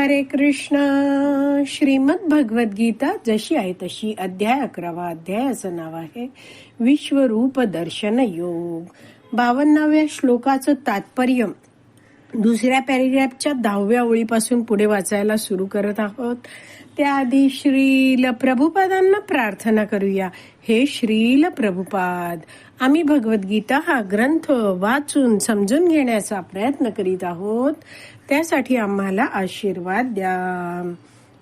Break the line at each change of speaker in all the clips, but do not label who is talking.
हरे कृष्ण. श्रीमद भगवद्गीता जशी आहे तशी अध्याय अकरावा अध्याय असं नाव आहे. विश्वरूप दर्शन योग. बावन्नाव्या श्लोकाचं तात्पर्य. दुसऱ्या पॅरेग्राफच्या दहाव्या ओळीपासून पुढे वाचायला सुरू करत आहोत. त्याआधी श्रील प्रभुपादांना प्रार्थना करूया. हे श्रील प्रभुपाद आम्ही भगवद्गीता हा ग्रंथ वाचून समजून घेण्याचा प्रयत्न करीत आहोत. त्यासाठी आम्हाला आशीर्वाद द्या.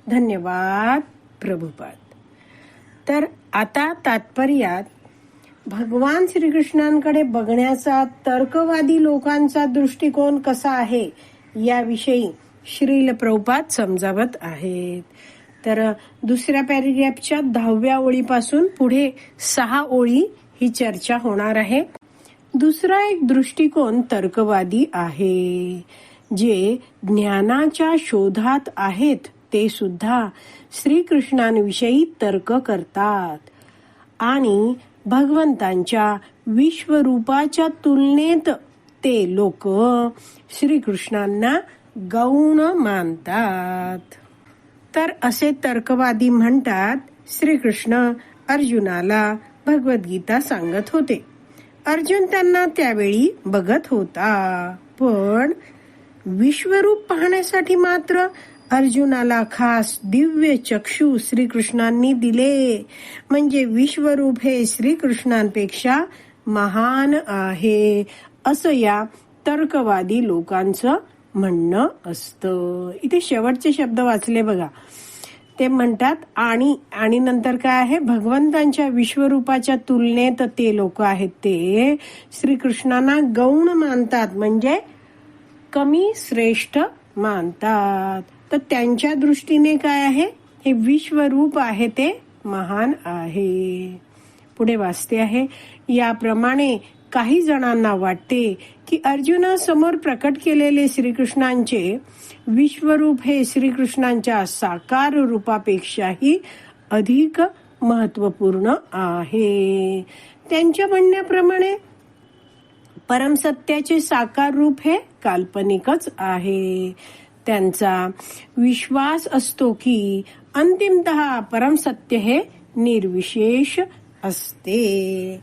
धन्यवाद प्रभुपाद. तर आता तात्पर्यात भगवान श्रीकृष्णांकडे बघण्याचा तर्कवादी लोकांचा दृष्टिकोन कसा आहे याविषयी श्रील प्रभुपाद समजावत आहेत. तर दुसऱ्या पॅरेग्राफच्या दहाव्या ओळीपासून पुढे सहा ओळी ही चर्चा होणार आहे. दुसरा एक दृष्टिकोन तर्कवादी आहे. जे ज्ञानाच्या शोधात आहेत ते सुद्धा श्रीकृष्णांविषयी तर्क करतात. आणि भगवंतांच्या विश्वरूपाच्या तुलनेत ते लोक श्रीकृष्णांना गौण मानतात. तर असे तर्कवादी म्हणतात श्रीकृष्ण अर्जुनाला भगवद्गीता सांगत होते. अर्जुन त्यांना त्यावेळी बघत होता. पण विश्वरूप पाहण्यासाठी मात्र अर्जुनाला खास दिव्य चक्षु श्रीकृष्णांनी दिले. म्हणजे विश्वरूप हे श्रीकृष्णांपेक्षा महान आहे असं या तर्कवादी लोकांचं म्हणणं असतं. इथे शेवटचे शब्द वाचले बघा. ते म्हणतात आणि आणि नंतर काय आहे? भगवंतांच्या विश्वरूपाच्या तुलनेत ते लोक आहेत ते. श्रीकृष्णांना गौण मानतात. म्हणजे कमी श्रेष्ठ मानतात. तर त्यांच्या दृष्टीने काय आहे? हे विश्वरूप आहे ते महान आहे. पुढे वाचते आहे. याप्रमाणे काही जणांना वाटते की अर्जुनासमोर प्रकट केलेले श्रीकृष्णांचे विश्वरूप हे श्रीकृष्णांच्या साकार रूपापेक्षाही अधिक महत्त्वपूर्ण आहे. त्यांच्या म्हणण्याप्रमाणे परमसत्याचे साकार रूप हे काल्पनिकच आहे. त्यांचा विश्वास असतो की अंतिमत परमसत्य हे निर्विशेष असते.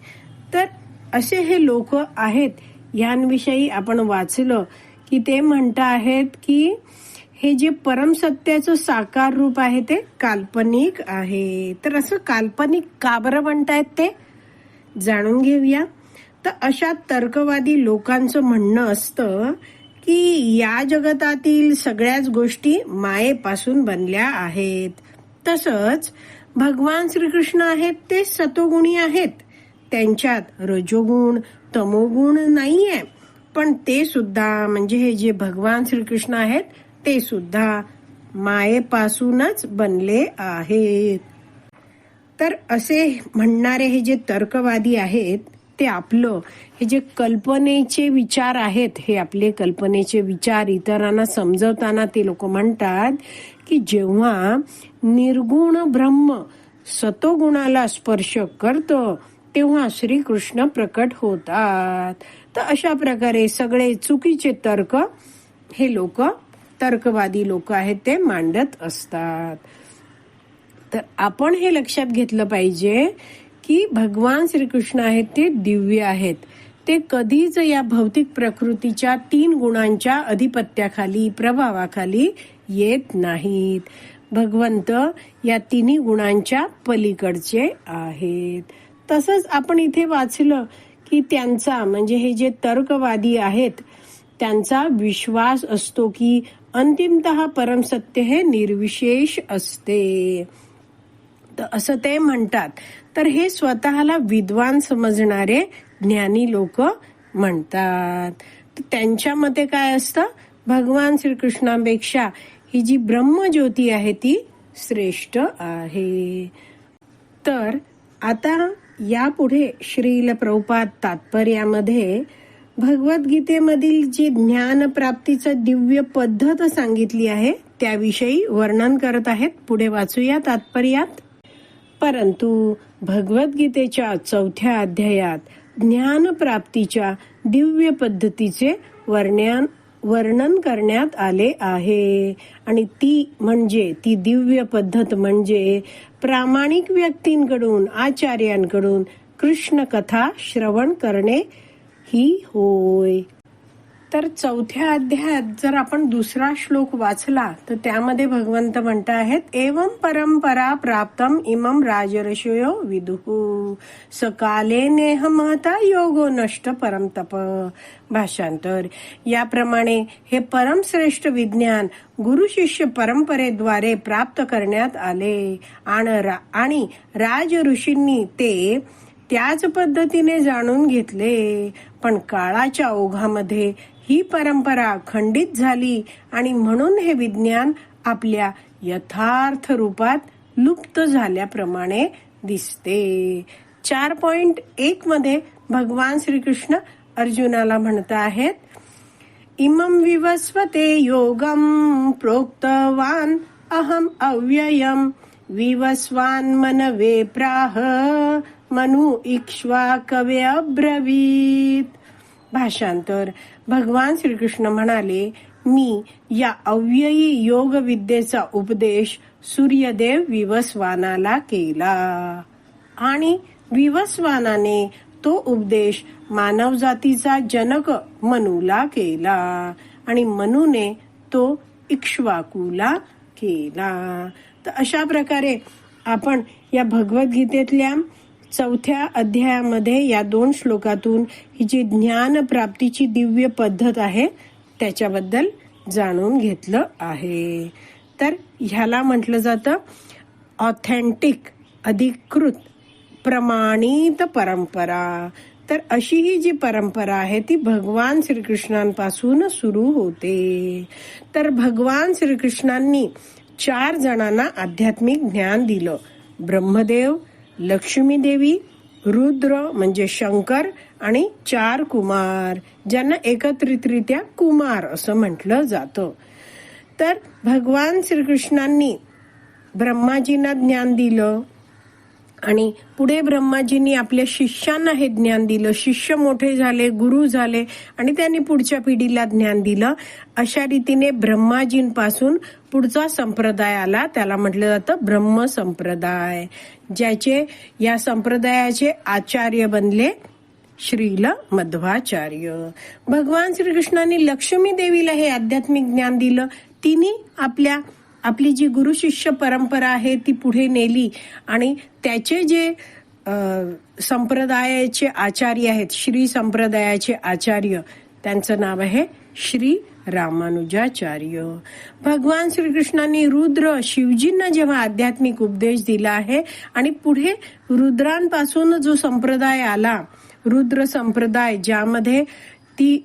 तर असे हे लोक आहेत यांविषयी आपण वाचलं की ते म्हणत आहेत की हे जे परमसत्याचं साकार रूप आहे ते काल्पनिक आहे. तर असं काल्पनिक का बरं म्हणतायत ते? जाणून घेऊया. तर अशा तर्कवादी लोकांचं म्हणणं असतं की या जगतातील सगळ्याच गोष्टी मायेपासून बनल्या आहेत. तसंच भगवान श्रीकृष्ण आहेत ते सतोगुणी आहेत. त्यांच्यात रजोगुण तमोगुण नाहीये. पण ते सुद्धा म्हणजे हे जे भगवान श्रीकृष्ण आहेत ते सुद्धा मायेपासूनच बनले आहेत. तर असे म्हणणारे हे जे तर्कवादी आहेत ते आपलं हे जे कल्पनेचे विचार आहेत हे आपले कल्पनेचे विचार इतरांना समजवताना ते लोक म्हणतात की जेव्हा निर्गुण ब्रह्म सतोगुणाला स्पर्श करतं तेव्हा श्रीकृष्ण प्रकट होतात. तर अशा प्रकारे सगळे चुकीचे तर्क हे लोक तर्कवादी लोक आहेत ते मांडत असतात. तर आपण हे लक्षात घेतलं पाहिजे की भगवान श्रीकृष्ण आहेत ते दिव्य आहेत. ते कधीच या भौतिक प्रकृतीच्या तीन गुणांच्या अधिपत्याखाली प्रभावाखाली येत नाहीत. भगवंत या तिन्ही गुणांच्या पलीकडचे आहेत. तसंच आपण इथे वाचलं की त्यांचा म्हणजे हे जे तर्कवादी आहेत त्यांचा विश्वास असतो की अंतिमत परमसत्य हे निर्विशेष असते. तर असं ते म्हणतात. तर हे स्वतःला विद्वान समजणारे ज्ञानी लोक म्हणतात. त्यांच्या मते काय असतं? भगवान श्रीकृष्णापेक्षा ही जी ब्रह्मज्योती आहे ती श्रेष्ठ आहे. तर आता यापुढे श्रील प्रभुपाद तात्पर्यामध्ये भगवद्गीतेमधील जी ज्ञान प्राप्तीचं दिव्य पद्धत सांगितली आहे त्याविषयी वर्णन करत आहेत. पुढे वाचूया तात्पर्यात. परंतु भगवद्गीतेच्या चौथ्या अध्यायात ज्ञान प्राप्तीच्या दिव्य पद्धतीचे वर्णन वर्णन करण्यात आले आहे. आणि ती म्हणजे ती दिव्य पद्धत म्हणजे प्रामाणिक व्यक्तींकडून आचार्यांकडून कृष्ण कथा श्रवण करणे ही होय. तर चौथ्या अध्यायात जर आपण दुसरा श्लोक वाचला तर त्यामध्ये भगवंत म्हणत आहेत एवं परंपरा प्राप्तम इमम राजर्षयो विदुः। सकाले नेह महता योगो नष्ट परम तप। भाषांतर। याप्रमाणे हे परमश्रेष्ठ विज्ञान गुरु शिष्य परंपरेद्वारे प्राप्त करण्यात आले. आणि रा- आणि राज ऋषींनी ते त्याच पद्धतीने जाणून घेतले. पण काळाच्या ओघामध्ये ही परंपरा खंडित झाली आणि म्हणून हे विज्ञान आपल्या यथार्थ रूपात लुप्त झाल्याप्रमाणे दिसते. चार पॉइंट एक मध्ये भगवान श्रीकृष्ण अर्जुनाला म्हणत आहेत इमं विवस्वते योगं प्रोक्तवान् अहम् अव्ययम। विवस्वान मनवे प्राह मनु इक्ष्वाकवे अब्रवीत। भाषांतर. भगवान श्रीकृष्ण म्हणाले मी या अव्ययी योग विद्येचा उपदेश सूर्यदेव विवस्वानाला केला. आणि विवस्वानाने तो उपदेश मानव जातीचा जनक मनूला केला. आणि मनूने तो इक्ष्वाकूला केला. तर अशा प्रकारे आपण या भगवद्गीतेतल्या चौथ्या अध्यायामध्ये या दोन श्लोकातून ही जी ज्ञान प्राप्तीची दिव्य पद्धत आहे त्याच्याबद्दल जाणून घेतलं आहे. तर ह्याला म्हटलं जातं ऑथेंटिक अधिकृत प्रमाणित परंपरा. तर अशी ही जी परंपरा आहे ती भगवान श्रीकृष्णांपासून सुरू होते. तर भगवान श्रीकृष्णांनी चार जणांना आध्यात्मिक ज्ञान दिलं. ब्रह्मदेव लक्ष्मी देवी रुद्र म्हणजे शंकर आणि चार कुमार ज्यांना एकत्रितरित्या कुमार असं म्हटलं जातं. तर भगवान श्रीकृष्णांनी ब्रह्माजींना ज्ञान दिलं आणि पुढे ब्रह्माजींनी आपल्या शिष्यांना हे ज्ञान दिलं. शिष्य मोठे झाले गुरु झाले आणि त्यांनी पुढच्या पिढीला ज्ञान दिलं. अशा रीतीने ब्रह्माजींपासून पुढचा संप्रदाय आला त्याला म्हटलं जातं ब्रह्म संप्रदाय ज्याचे या संप्रदायाचे आचार्य बनले श्रील मध्वाचार्य. भगवान श्रीकृष्णांनी लक्ष्मी देवीला हे आध्यात्मिक ज्ञान दिलं. तिने आपल्या आपली जी गुरु शिष्य परंपरा आहे ती पुढे नेली आणि त्याचे जे संप्रदायाचे आचार्य आहेत श्री संप्रदायाचे आचार्य त्यांचं नाव आहे श्री रामानुजाचार्य. भगवान श्रीकृष्णांनी रुद्र शिवजींना जेव्हा आध्यात्मिक उपदेश दिला आहे आणि पुढे रुद्रांपासून जो संप्रदाय आला रुद्र संप्रदाय ज्यामध्ये ती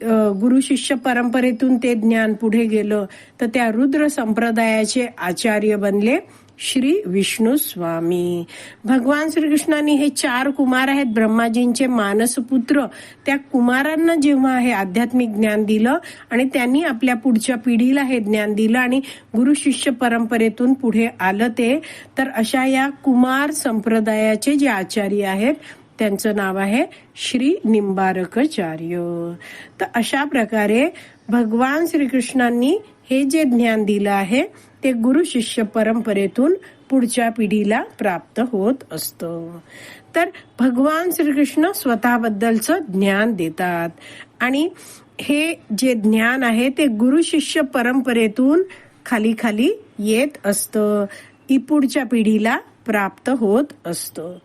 गुरु शिष्य परंपरेतून ते ज्ञान पुढे गेलं तर त्या रुद्र संप्रदायाचे आचार्य बनले. श्री विष्णू स्वामी. भगवान श्रीकृष्णांनी हे चार कुमार आहेत. ब्रह्माजींचे मानसपुत्र त्या कुमारांना जेव्हा हे आध्यात्मिक ज्ञान दिलं आणि त्यांनी आपल्या पुढच्या पिढीला हे ज्ञान दिलं आणि गुरु शिष्य परंपरेतून पुढे आलं ते तर अशा या कुमार संप्रदायाचे जे आचार्य आहेत त्यांचं नाव आहे श्री निंबारकाचार्य. तर अशा प्रकारे भगवान श्रीकृष्णांनी हे जे ज्ञान दिलं आहे ते गुरु शिष्य परंपरेतून पुढच्या पिढीला प्राप्त होत असतं. तर भगवान श्रीकृष्ण स्वतःबद्दलचं ज्ञान देतात. आणि हे जे ज्ञान आहे ते गुरु शिष्य परंपरेतून खाली खाली येत असतं. इ पुढच्या पिढीला प्राप्त होत असतं.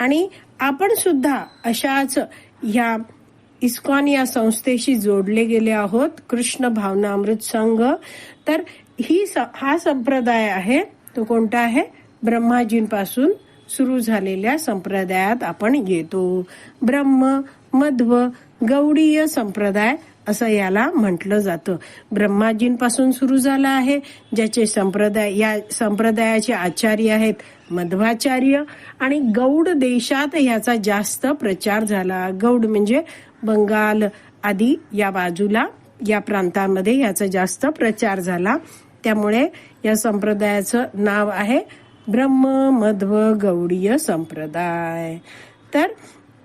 आणि आपण सुद्धा अशाच ह्या इस्कॉन या संस्थेशी जोडले गेले आहोत कृष्ण भावना अमृत संघ. तर ही स- हा संप्रदाय आहे. तो कोणता आहे? ब्रह्माजींपासून सुरू झालेल्या संप्रदायात आपण येतो. ब्रह्म मध्व गौडीय संप्रदाय असं याला म्हटलं जातं. ब्रह्माजींपासून सुरू झाला आहे. ज्याचे संप्रदाय या संप्रदायाचे आचार्य आहेत मध्वाचार्य आणि गौड देशात याचा जास्त प्रचार झाला. गौड म्हणजे बंगाल आदी या बाजूला या प्रांतांमध्ये याचा जास्त प्रचार झाला. त्यामुळे या संप्रदायाचं नाव आहे ब्रह्म मध्व गौडीय संप्रदाय. तर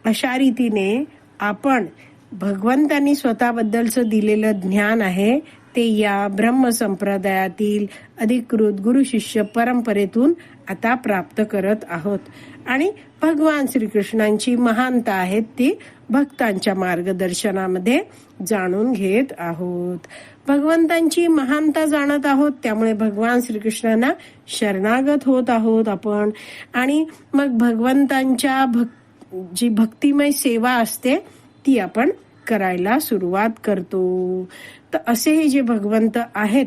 अशा रीतीने आपण भगवंतांनी स्वतःबद्दलचं दिलेलं ज्ञान आहे ते या ब्रह्म संप्रदायातील अधिकृत गुरु शिष्य परंपरेतून आता प्राप्त करत आहोत. आणि भगवान श्रीकृष्णांची महानता आहेत ती भक्तांच्या मार्गदर्शनामध्ये जाणून घेत आहोत. भगवंतांची महानता जाणत आहोत त्यामुळे भगवान श्रीकृष्णांना शरणागत होत आहोत आपण. आणि मग भगवंतांच्या भक जी भक्तिमय सेवा असते ती आपण करायला सुरुवात करतो. तर असे हे जे भगवंत आहेत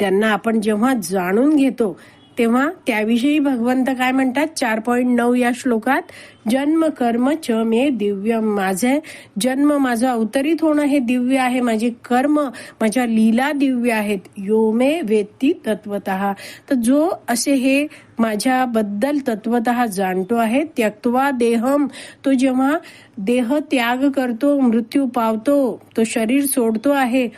त्यांना आपण जेव्हा जाणून घेतो तेव्हा त्याविषयी भगवंत काय म्हणतात? चार पॉईंट नऊ या श्लोकात जन्म कर्म च मे दिव्य माझे. जन्म माझं अवतरित होणं हे दिव्य आहे. माझे कर्म माझ्या लीला दिव्य आहेत. यो मे वेत्ती तत्वत तर जो असे हे माझ्याबद्दल तत्वत जाणतो आहे त्यक्त्वा देहम तो जेव्हा देह त्याग करतो मृत्यू पावतो तो शरीर सोडतो आहे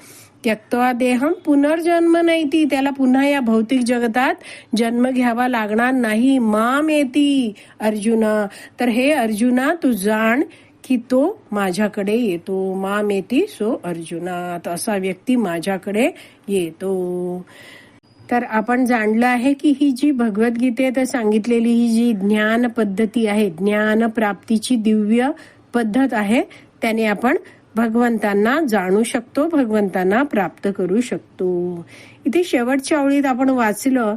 त्यक्तवा देहम पुनर्जन्म नाही ती त्याला पुन्हा या भौतिक जगतात जन्म घ्यावा लागणार नाही. माम येती अर्जुना. तर हे अर्जुना तू जाण की तो माझ्याकडे येतो. माम येती सो अर्जुना. असा व्यक्ती माझ्याकडे येतो. तर आपण जाणलं आहे की ही जी भगवद्गीतेत सांगितलेली ही जी ज्ञान पद्धती आहे ज्ञान प्राप्तीची दिव्य पद्धत आहे त्याने आपण भगवंतांना जाणू शकतो भगवंतांना प्राप्त करू शकतो. इथे शेवटच्या ओळीत आपण वाचलं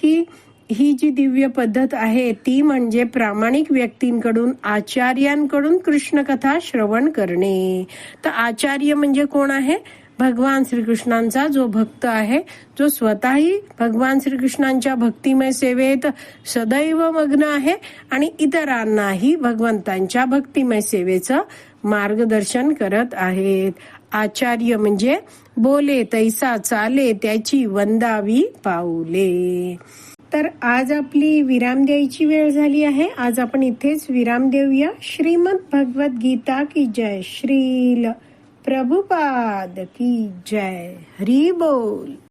की ही जी दिव्य पद्धत आहे ती म्हणजे प्रामाणिक व्यक्तींकडून आचार्यांकडून कृष्ण कथा श्रवण करणे. तर आचार्य म्हणजे कोण आहे? भगवान श्रीकृष्णांचा जो भक्त आहे जो स्वतःही भगवान श्रीकृष्णांच्या भक्तिमय सेवेत सदैव मग्न आहे आणि इतरांनाही भगवंतांच्या भक्तिमय सेवेचं मार्गदर्शन करत आहेत. आचार्य म्हणजे बोले तैसा चाले त्याची वंदावी पाऊले. तर आज आपली विराम द्यायची वेळ झाली आहे. आज आपण इथेच विराम देऊया. श्रीमद भगवत गीता की जय श्रील. प्रभुपाद की जय. हरी बोल.